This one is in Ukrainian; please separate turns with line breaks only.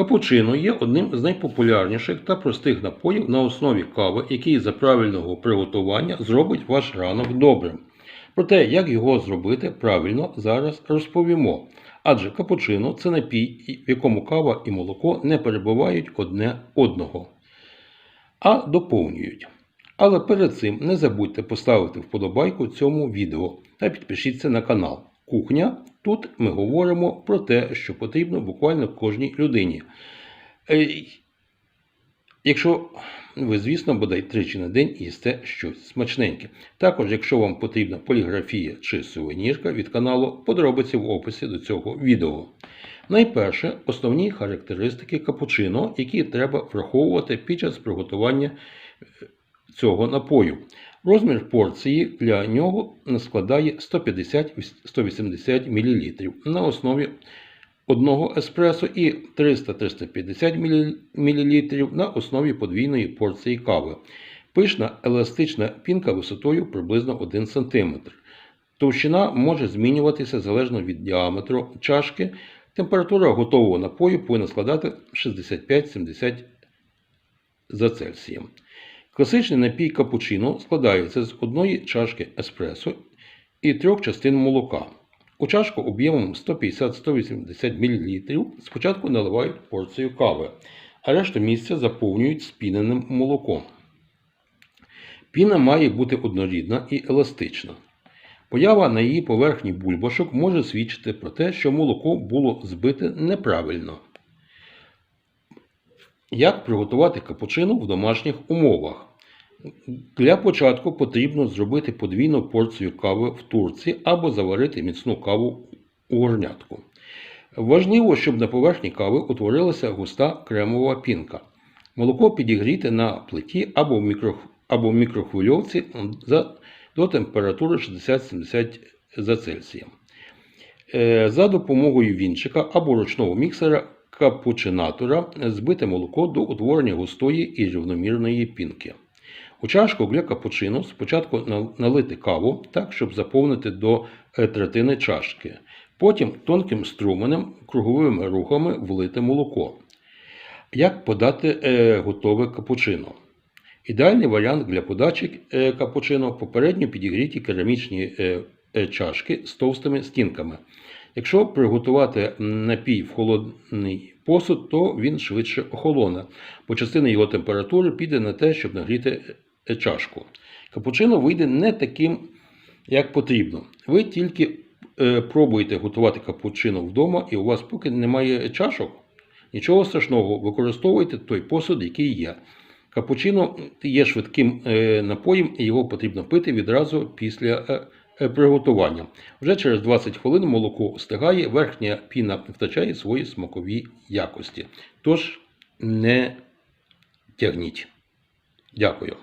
Капучино є одним з найпопулярніших та простих напоїв на основі кави, який за правильного приготування зробить ваш ранок добрим. Про те, як його зробити правильно, зараз розповімо. Адже капучино це напій, в якому кава і молоко не перебувають одне одного, а доповнюють. Але перед цим не забудьте поставити вподобайку цьому відео та підпишіться на канал. Кухня. Тут ми говоримо про те, що потрібно буквально кожній людині. Е, Якщо ви, звісно, бодай тричі на день їсте щось смачненьке. Також, якщо вам потрібна поліграфія чи сувенірка від каналу, подробиці в описі до цього відео. Найперше, основні характеристики капучино, які треба враховувати під час приготування е, цього напою. Розмір порції для нього складає 150-180 мл на основі одного еспресо і 300-350 мл на основі подвійної порції кави. Пишна еластична пінка висотою приблизно 1 см. Товщина може змінюватися залежно від діаметру чашки. Температура готового напою повинна складати 65-70 за Цельсієм. Класичний напій капучино складається з одної чашки еспресо і трьох частин молока. У чашку об'ємом 150-180 мл спочатку наливають порцію кави, а решту місця заповнюють спіненим молоком. Піна має бути однорідна і еластична. Поява на її поверхні бульбашок може свідчити про те, що молоко було збите неправильно. Як приготувати капучино в домашніх умовах? Для початку потрібно зробити подвійну порцію кави в турці або заварити міцну каву у горнятку. Важливо, щоб на поверхні кави утворилася густа кремова пінка. Молоко підігріти на плиті або в, мікро... або в мікрохвильовці за... до температури 60-70 за Цельсієм. Е, За допомогою вінчика або ручного міксера капучинатора збите молоко до утворення густої і рівномірної пінки. У чашку для капучино спочатку налити каву так, щоб заповнити до е, третини чашки. Потім тонким струменем, круговими рухами влити молоко. Як подати е, готове капучино? Ідеальний варіант для подачі е, капучино попередньо підігріті керамічні чашки з товстими стінками. Якщо приготувати напій в холодний посуд, то він швидше охолоне, бо частина його температури піде на те, щоб нагріти е, чашку. Капучино вийде не таким, як потрібно. Ви тільки е, пробуєте готувати капучино вдома, і у вас поки немає чашок, нічого страшного, використовуйте той посуд, який є. Капучино є швидким е, напоєм, і його потрібно пити відразу після приготування. Вже через 20 хвилин молоко стигає, верхня піна втрачає свої смакові якості. Тож не тягніть. Дякую.